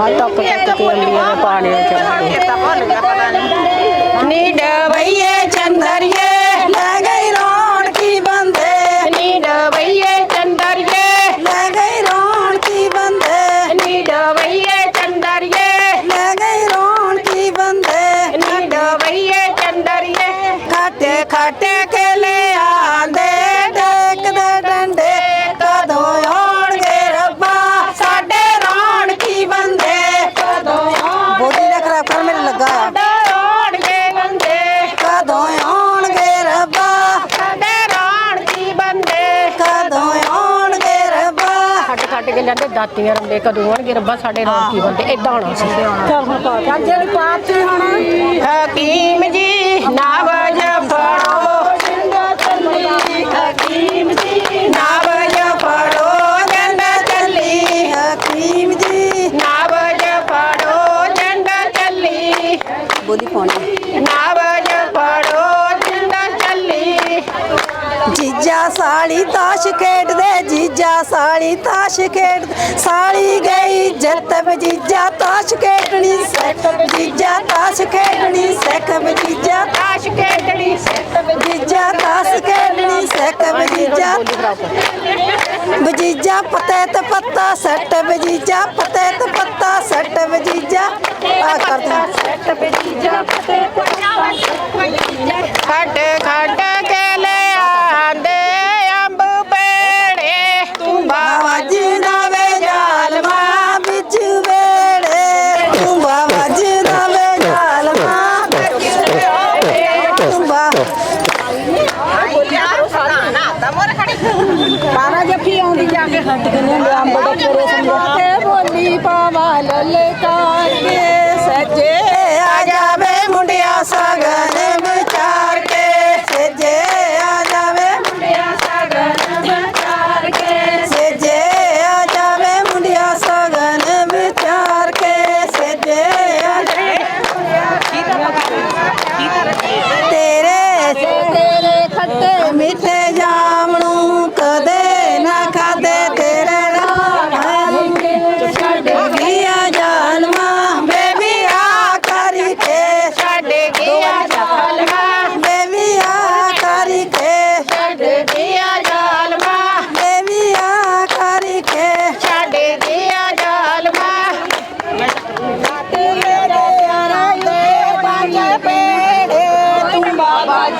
ਹਾਂ ਤੱਕ ਤੱਕ ਤੇ ਅੰਡੀਆਂ ਦੇ ਪਾਣੀ ਵਿੱਚ ਨੀ ਡਬਈਏ ਚੰਦਰੀਏ ਲੈ ਗਈ ਰੌਣਕੀ ਬੰਦੇ। ਨੀ ਡਬਈਏ ਚੰਦਰੀਏ ਲੈ ਗਈ ਰੌਣਕੀ ਬੰਦੇ। ਨੀ ਡਬਈਏ ਚੰਦਰੀਏ। ਲੈ ਗਈ ਰੌਣਕੀ ਬੰਦੇ। ਨੀ ਡਬਈਏ ਚੰਦਰੀਏ। ਖਾਟੇ ਖਾਟੇ ਕੇ ਲੈ ਆਂਦੇ ਕੇ ਲੈਂਦੇ ਦਾਤੀਆਂ ਰੰਦੇ ਕਦੋਂ ਆਣਗੇ ਰੱਬਾ ਸਾਡੇ ਰੌਣਕੀ ਬੰਦੇ ਇਦਾਂ ਹੋਣਾ ਸੀ। ਚੱਲ ਹੁਣ ਪਾ ਚੱਲ। ਜਿਹੜੀ ਪਾਤੀ ਹੁਣ। ਹਕੀਮ ਜੀ ਨਾਵਜ ਫੜੋ ਹਕੀਮ ਜੀ। ਨਾਵਜ ਫੜੋ ਜੰਡ ਚੱਲੀ ਹਕੀਮ ਜੀ। ਨਾਵਜ ਫੜੋ ਜੰਡ ਚੱਲੀ। ਬੋਲੀ ਪਾਉਣੀ ਨਾਵਜ ਸਾਲੀ ਤਾਸ਼ ਖੇਡਦੇ, ਜੀਜਾ ਸਾਲੀ ਤਾਸ਼ ਖੇਡ ਸਾਲੀ ਗਈ ਜੱਤ ਜੀਜਾ ਤਾਸ਼ ਖੇਡਣੀ ਸਿੱਖ ਜੀਜਾ ਤਾਸ਼ ਖੇਡਣੀ ਸਿੱਖ ਜੀਜਾ ਤਾਸ਼ ਖੇਡਣੀ ਜੀਜਾ ਤਾਸ਼ ਖੇਡਣੀ ਸਿੱਖ ਜੀਜਾ ਬਜੀਜਾ ਪਤੇ ਤੇ ਪੱਤਾ ਸੱਟ ਬਜੀਜਾ ਪਤੇ ਤੇ ਪੱਤਾ ਸੱਟ ਬਜੀਜਾ ਆ ਕਰਦਾ ਖੱਟ ਖੱਟ ਕੇ ਲੈ ਮੋਰ ਖੜੀ। 12 ਜੱਫੀ ਆਉਂਦੀ ਜਾ ਕੇ ਹਟ ਗਏ ਨੇ ਅੰਬ ਦੇ ਪੂਰੇ ਸੰਗਤ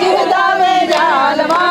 جدا میں جالوا